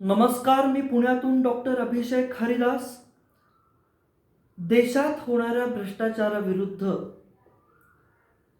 नमस्कार मी पुण्यातून डॉक्टर अभिषेक हरिदास. देशात होणाऱ्या भ्रष्टाचाराविरुद्ध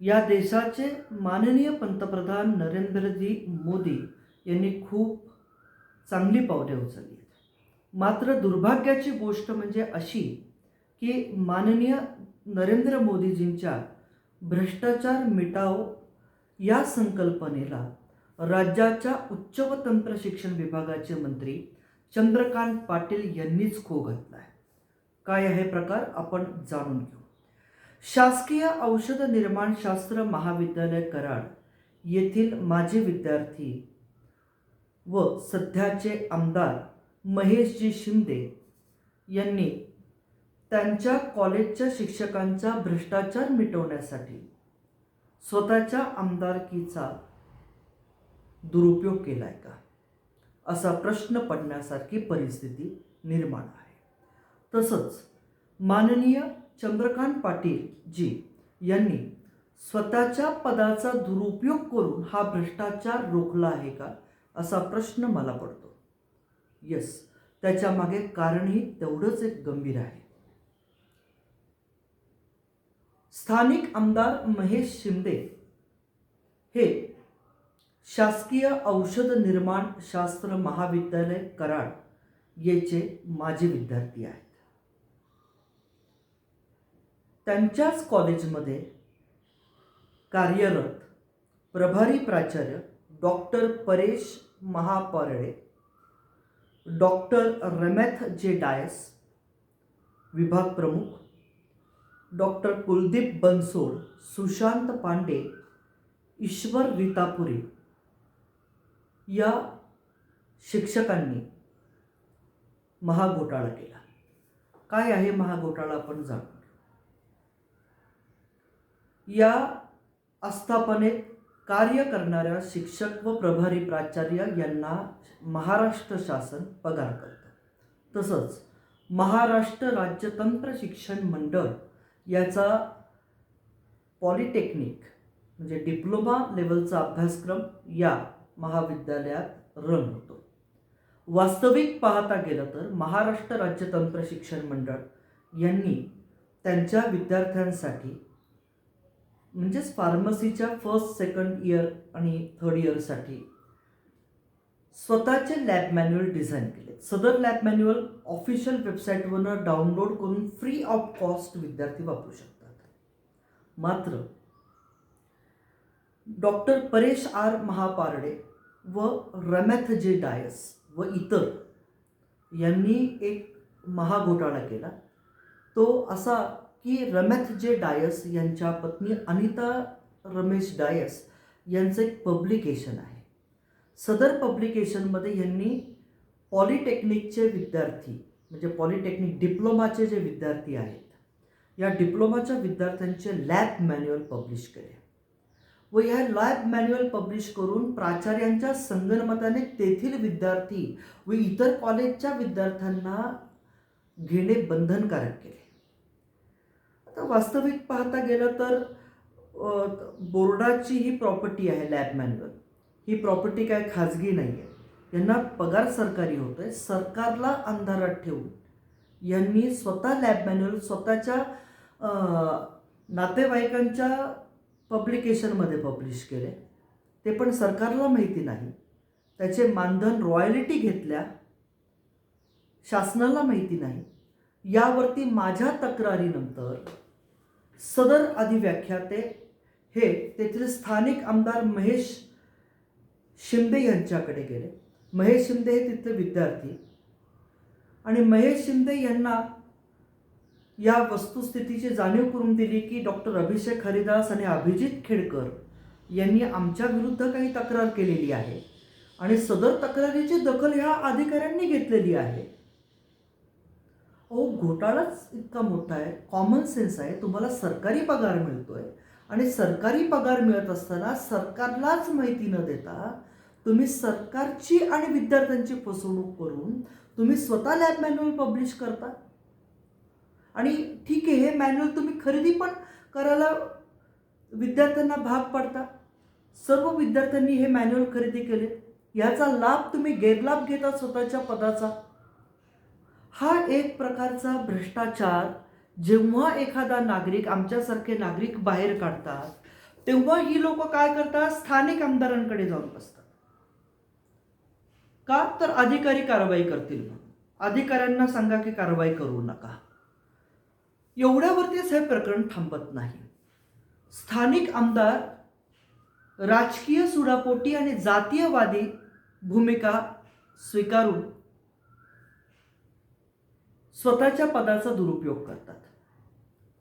या देशाचे माननीय पंतप्रधान नरेंद्रजी मोदी यांनी खूप चांगली पावले उचलली. मात्र दुर्भाग्याची गोष्ट म्हणजे अशी की माननीय नरेंद्र मोदीजींच्या भ्रष्टाचार मिटाव या संकल्पनेला राज्याच्या उच्च व तंत्र शिक्षण विभागाचे मंत्री चंद्रकांत पाटील यांनीच खो घातला आहे काय आहे प्रकार आपण जाणून घेऊ. शासकीय औषध निर्माण शास्त्र महाविद्यालय कराड येथील माजी विद्यार्थी व सध्याचे आमदार महेशजी शिंदे यांनी त्यांच्या कॉलेजच्या शिक्षकांचा भ्रष्टाचार मिटवण्यासाठी स्वतःच्या आमदारकीचा दुरुपयोग केला आहे का? असा प्रश्न पडण्यासारखी परिस्थिती निर्माण आहे. तसंच माननीय चंद्रकांत पाटील जी यांनी स्वतःच्या पदाचा दुरुपयोग करून हा भ्रष्टाचार रोखला आहे का? असा प्रश्न मला पडतो. यस त्याच्यामागे कारणही तेवढंच एक गंभीर आहे. स्थानिक आमदार महेश शिंदे हे शासकीय औषध निर्माण शास्त्र महाविद्यालय कराड येचे माजी विद्यार्थी आहेत. त्यांच्याच कॉलेजमध्ये कार्यरत प्रभारी प्राचार्य doctor Paresh Mahaparle doctor Rameth J Dias विभाग प्रमुख डॉक्टर कुलदीप बनसोड सुशांत पांडे ईश्वर रितापुरी या शिक्षकांनी महाघोटाळा केला. काय आहे महाघोटाळा आपण जाणून या आस्थापनेत कार्य करणाऱ्या शिक्षक व प्रभारी प्राचार्य यांना महाराष्ट्र शासन पगार करतं. तसंच महाराष्ट्र राज्य तंत्र शिक्षण मंडळ याचा पॉलिटेक्निक म्हणजे डिप्लोमा लेवलचा अभ्यासक्रम या महाविद्यालयात रन होतो. वास्तविक पाहता गेलं तर महाराष्ट्र राज्य तंत्र शिक्षण मंडळ यांनी त्यांच्या विद्यार्थ्यांसाठी म्हणजेच फार्मसीच्या फर्स्ट सेकंड इयर आणि थर्ड इयरसाठी स्वतःचे लॅब मॅन्युअल डिझाईन केले. सदर लॅब मॅन्युअल ऑफिशियल वेबसाईटवरनं डाउनलोड करून फ्री ऑफ कॉस्ट विद्यार्थी वापरू शकतात. मात्र डॉक्टर परेश आर महापारडे व रमॅथ जे डायस व इतर यांनी एक महाघोटाळा केला. तो असा की रमॅथ जे डायस यांच्या पत्नी अनिता रमेश डायस यांचं एक पब्लिकेशन आहे. सदर पब्लिकेशनमध्ये यांनी पॉलिटेक्निकचे विद्यार्थी म्हणजे पॉलिटेक्निक डिप्लोमाचे जे विद्यार्थी आहेत या डिप्लोमाच्या विद्यार्थ्यांचे लॅब मॅन्युअल पब्लिश केले. व ह्या लॅब मॅन्युअल पब्लिश करून प्राचार्यांच्या संगणमताने तेथील विद्यार्थी व इतर कॉलेजच्या विद्यार्थ्यांना घेणे बंधनकारक केले. आता वास्तविक पाहता गेलं तर बोर्डाची ही प्रॉपर्टी आहे लॅब मॅन्युअल ही प्रॉपर्टी काय खाजगी नाही आहे यांना पगार सरकारी होतो आहे सरकारला अंधारात ठेवून यांनी स्वतः लॅब मॅन्युअल स्वतःच्या नातेवाईकांच्या पब्लिकेशनमध्ये पब्लिश केले. ते पण सरकारला माहिती नाही. त्याचे मानधन रॉयलिटी घेतल्या शासनाला माहिती नाही. यावरती माझ्या तक्रारीनंतर सदर अधिव्याख्याते हे तेथील स्थानिक आमदार महेश शिंदे यांच्याकडे गेले. महेश शिंदे हे तिथले विद्यार्थी. आणि महेश शिंदे यांना या वस्तुस्थितीची जाणीव करून दिली की डॉक्टर अभिषेक हरिदास आणि अभिजित खेडकर यांनी आमच्या विरुद्ध काही तक्रार केलेली आहे. आणि सदर तक्रारीची दखल ह्या अधिकाऱ्यांनी घेतलेली आहे. अहो घोटाळाच इतका मोठा आहे. कॉमन सेन्स आहे. तुम्हाला सरकारी पगार मिळतोय. आणि सरकारी पगार मिळत असताना सरकारलाच माहिती न देता तुम्ही सरकारची आणि विद्यार्थ्यांची फसवणूक करून तुम्ही स्वतः लॅब मॅन्युअल पब्लिश करता? आणि ठीक आहे हे मॅन्युअल तुम्ही खरेदी पण करायला विद्यार्थ्यांना भाग पाडता. सर्व विद्यार्थ्यांनी हे मॅन्युअल खरेदी केले. याचा लाभ तुम्ही गैरलाभ घेता स्वतःच्या पदाचा. हा एक प्रकारचा भ्रष्टाचार जेव्हा एखादा नागरिक आमच्यासारखे नागरिक बाहेर काढतात तेव्हा ही लोक काय करतात? स्थानिक आमदारांकडे जाऊन बसतात. का? तर अधिकारी कारवाई करतील अधिकाऱ्यांना सांगा की कारवाई करू नका. एवढ्यावरतीच हे प्रकरण थांबत नाही. स्थानिक आमदार राजकीय सुडापोटी आणि जातीयवादी भूमिका स्वीकारून स्वतःच्या पदाचा दुरुपयोग करतात.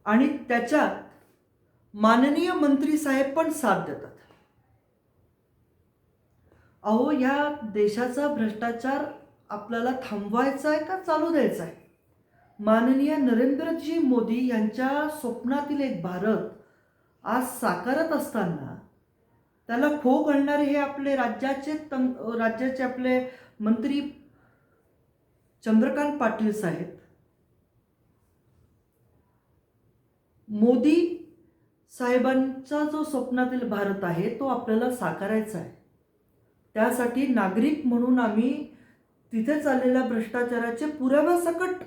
आणि त्याच्यात माननीय मंत्री साहेब पण साथ देतात. अहो या देशाचा भ्रष्टाचार आपल्याला थांबवायचा आहे का चालू द्यायचा आहे? माननीय नरेंद्रजी मोदी यांच्या स्वप्नातील एक भारत आज साकारत असताना त्याला खो घालणारे हे आपले राज्याचे तंग राज्याचे आपले मंत्री चंद्रकांत पाटील साहेब. मोदी साहेबांचा जो स्वप्नातील भारत आहे तो आपल्याला साकारायचा आहे. त्यासाठी नागरिक म्हणून आम्ही तिथे चाललेल्या भ्रष्टाचाराचे पुराव्यासकट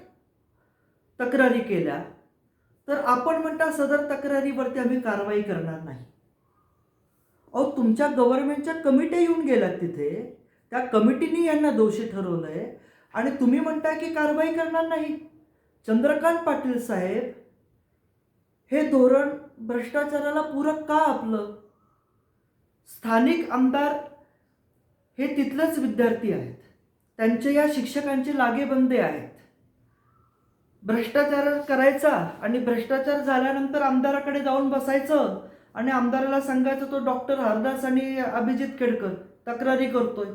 तक्रारी केल्या तर आपण म्हणता सदर तक्रारीवरती आम्ही कारवाई करणार नाही. अहो तुमच्या गव्हर्नमेंटच्या कमिट्या येऊन गेल्यात तिथे. त्या कमिटीने यांना दोषी ठरवलंय. आणि तुम्ही म्हणताय की कारवाई करणार नाही. चंद्रकांत पाटील साहेब हे धोरण भ्रष्टाचाराला पूरक का आपलं? स्थानिक आमदार हे तिथलेच विद्यार्थी आहेत. त्यांचे या शिक्षकांचे लागेबंदे आहेत. भ्रष्टाचार करायचा आणि भ्रष्टाचार झाल्यानंतर आमदाराकडे जाऊन बसायचं आणि आमदाराला सांगायचं तो डॉक्टर हरदास आणि अभिजित केडकर तक्रारी करतोय.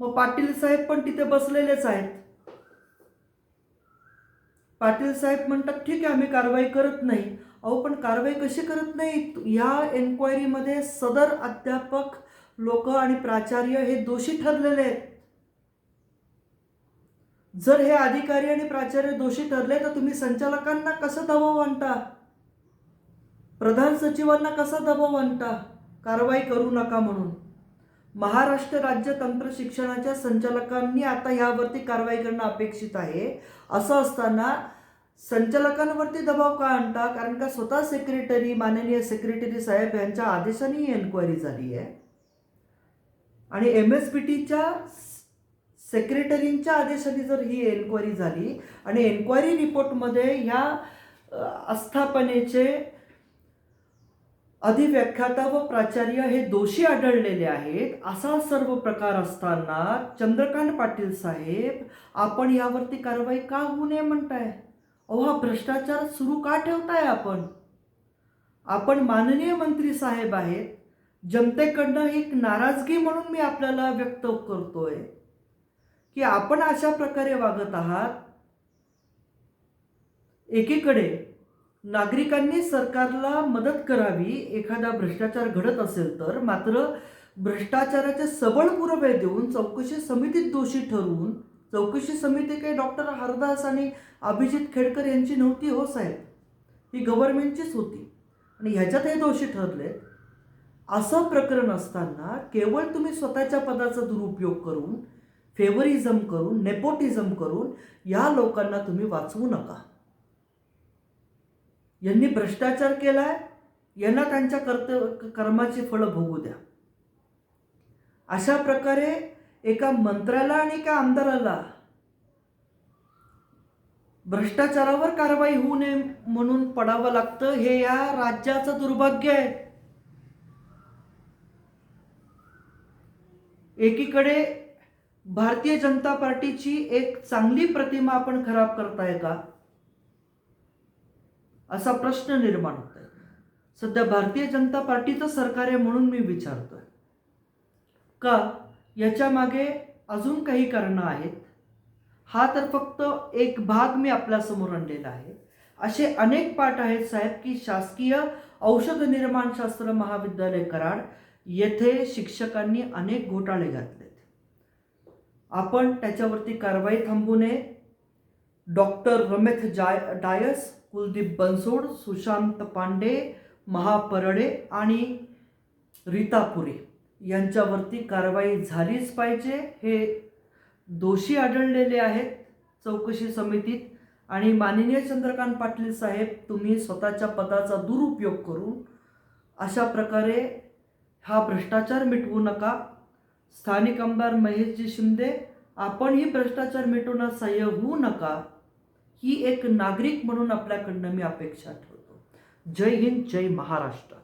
मग पाटील साहेब पण तिथे बसलेलेच आहेत. पाटील साहेब म्हणतात ठीक आहे आम्ही कारवाई करत नाही. अहो पण कारवाई कशी करत नाही या एन्क्वायरीमध्ये सदर अध्यापक लोक आणि प्राचार्य हे दोषी ठरलेले आहेत. जर हे अधिकारी आणि प्राचार्य दोषी ठरले तर तुम्ही संचालकांना कसं दबाव आणता? प्रधान सचिवांना कसा दबाव आणता? कारवाई करू नका म्हणून. महाराष्ट्र राज्य तंत्र शिक्षणाच्या संचालकांनी आता ह्यावरती कारवाई करणं अपेक्षित आहे. असं असताना संचालकांवरती दबाव का आणता? कारण का स्वतः सेक्रेटरी माननीय सेक्रेटरी साहेब यांच्या आदेशाने ही एन्क्वायरी झाली आहे. आणि एम एस पी टीच्या सेक्रेटरींच्या आदेशाने जर ही एन्क्वायरी झाली आणि एन्क्वायरी रिपोर्टमध्ये ह्या आस्थापनेचे अधिव्याख्याता व प्राचार्य हे दोषी आढळलेले आहेत असा सर्व प्रकार असताना चंद्रकांत पाटील साहेब आपण यावरती कारवाई का होऊ नये म्हणताय? अहो हा भ्रष्टाचार सुरू का ठेवताय आपण? आपण माननीय मंत्री साहेब आहेत जनतेकडनं एक नाराजगी म्हणून मी आपल्याला व्यक्त करतोय. की आपण अशा प्रकारे वागत आहात एकीकडे नागरिकांनी सरकारला मदत करावी एखादा भ्रष्टाचार घडत असेल तर मात्र भ्रष्टाचाराचे सबळ पुरावे देऊन चौकशी समितीत दोषी ठरवून चौकशी समिती काही डॉक्टर हरदास आणि अभिजित खेडकर यांची नव्हती हो साहेब. ही गव्हर्नमेंटचीच होती. आणि ह्याच्यात हे दोषी ठरले असं प्रकरण असताना केवळ तुम्ही स्वतःच्या पदाचा दुरुपयोग करून फेवरिझम करून नेपोटिझम करून या लोकांना तुम्ही वाचवू नका. यांनी भ्रष्टाचार केलाय यांना त्यांच्या कर्त कर्माची फळं भोगू द्या. अशा प्रकारे एका मंत्र्याला आणि एका आमदाराला भ्रष्टाचारावर कारवाई होऊ नये म्हणून पडावं लागतं हे या राज्याचं दुर्भाग्य आहे. एकीकडे भारतीय जनता पार्टीची एक चांगली प्रतिमा आपण खराब करताय का? असा प्रश्न निर्माण होतोय. सध्या भारतीय जनता पार्टीचं सरकार आहे म्हणून मी विचारतोय. का? याच्या मागे अजून काही कारणं आहेत? हा तर फक्त एक भाग मी आपल्यासमोर आणलेला आहे. असे अनेक पाठ आहेत साहेब की शासकीय औषध निर्माणशास्त्र महाविद्यालय कराड येथे शिक्षकांनी अनेक घोटाळे घातले. आपण त्याच्यावरती कारवाई थांबू नये. डॉक्टर रमेथ जाय डायस कुलदीप बनसोड सुशांत पांडे महापरडे आणि रीतापुरे यांच्यावरती कारवाई झालीच पाहिजे. हे दोषी आढळलेले आहेत चौकशी समितीत. आणि माननीय चंद्रकांत पाटील साहेब तुम्ही स्वतःच्या पदाचा दुरुपयोग करून अशा प्रकारे हा भ्रष्टाचार मिटवू नका. स्थानिक आमदार महेशजी शिंदे आपणही भ्रष्टाचार मिटवण्यास सहाय्य होऊ नका ही एक नागरिक म्हणून आपल्याकडनं मी अपेक्षा ठेवतो. जय हिंद जय महाराष्ट्र.